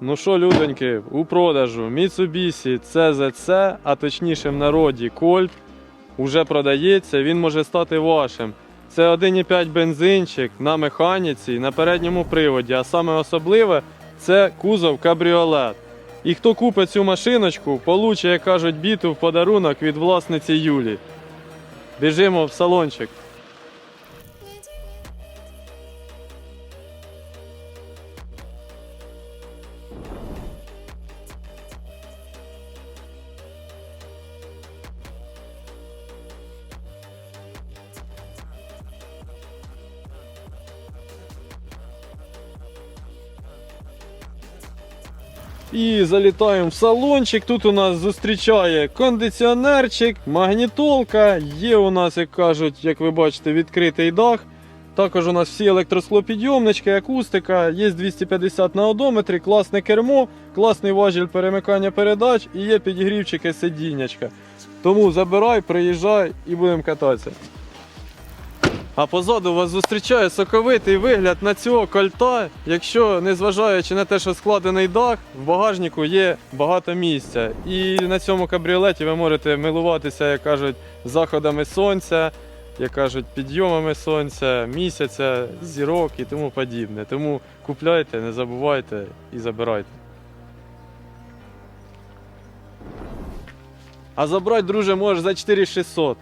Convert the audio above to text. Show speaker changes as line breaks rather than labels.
Ну що, людоньки, у продажу Mitsubishi CZC, а точніше в народі Colt, уже продається, він може стати вашим. Це 1,5 бензинчик на механіці на передньому приводі, а саме особливе це кузов кабріолет. І хто купить цю машиночку, получить, як кажуть, біту в подарунок від власниці Юлі. Біжимо в салончик. І залітаємо в салончик. Тут у нас зустрічає кондиціонерчик, магнітолка. Є у нас, як кажуть, як ви бачите, відкритий дах. Також у нас всі електросклопідйомнички, акустика, є 250 на одометрі, класне кермо, класний важіль перемикання передач і є підігрівчики сидіннячка. Тому забирай, приїжджай і будемо кататися. А позаду вас зустрічає соковитий вигляд на цього кольта. Якщо незважаючи на те, що складений дах, в багажнику є багато місця. І на цьому кабріолеті ви можете милуватися, як кажуть, заходами сонця, як кажуть, підйомами сонця, місяця, зірок і тому подібне. Тому купляйте, не забувайте і забирайте. А забрати, друже, можеш за 4600.